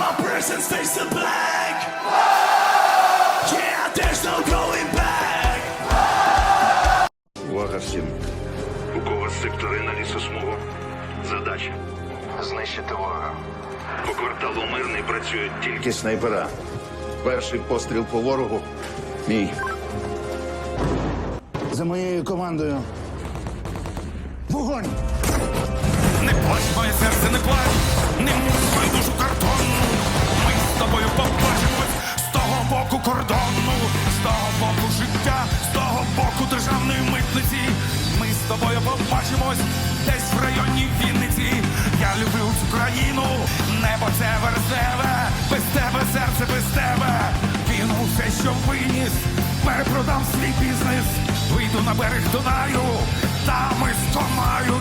My prison stays the black. Back. Увага всім. У когось лісосмугу. Задача знищити ворога. По кварталу мирний працюють тільки снайпера. Перший постріл по ворогу мій. За моєю командою. Вогонь! Державної митниці. Ми з тобою побачимось десь в районі Вінниці. Я люблю цю країну, небо це верзеве, без тебе серце без тебе. Кину все, що виніс, перепродам свій бізнес. Вийду на берег Дунаю, там і скомаю.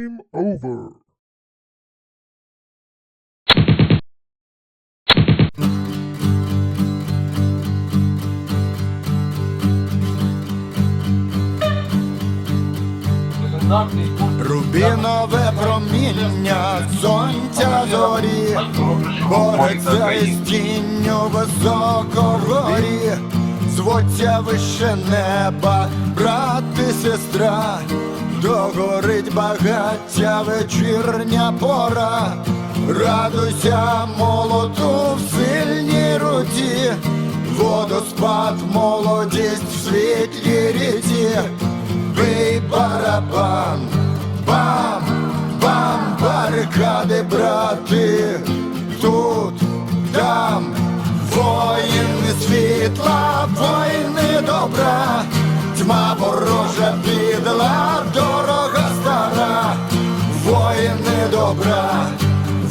Game over. Рубінове проміння сонця зорі, бореться із тінню високогорі, звуться вище неба, брат і сестра, догорить багаття вечірня пора, радуйся молоту в сильній руці, водоспад, молодість в світлій ріці. Бий барабан, бам, бам, барикади, брати, тут, там, воїни світла, воїни добра, тьма ворожа підла, добра,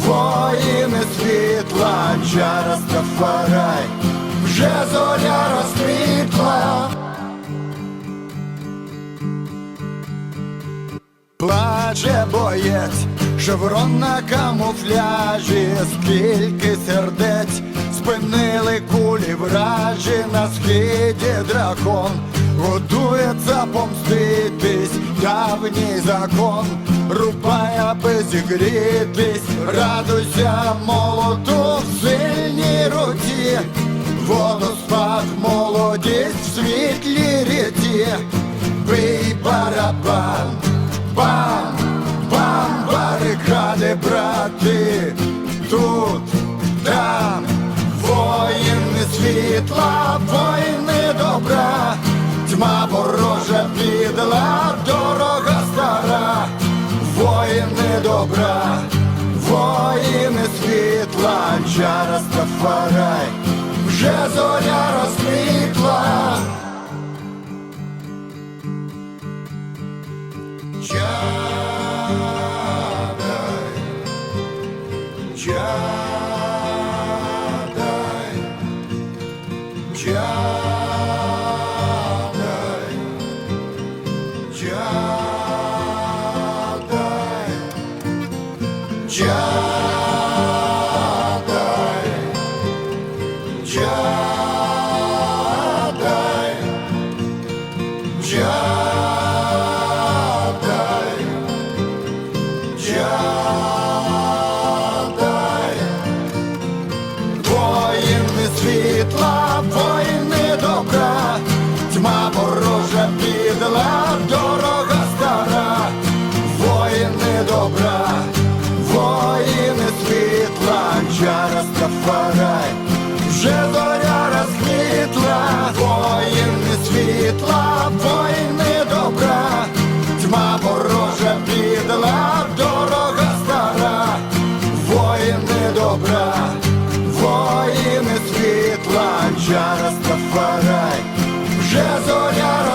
воїни світла, чара Стафарай, вже зоря розквітла. Плаче боєць, шеврон на камуфляжі, скільки сердець спинили кулі вражі на схиді дракон, готується помститись, давній закон, рубай, аби радуйся молоту в сильній руці, водоспад, молодість в світлій ріці, бий барабан. Бам, бам, барикади, брати, тут, там, воїни світла, добра, воїни світла, чара Стафарай, вже зоря розквітла. Чадай, чадай, чадай, чадай, чадай. Чадай, воїни світла, воїни світла, джара стафарай, вже зоря.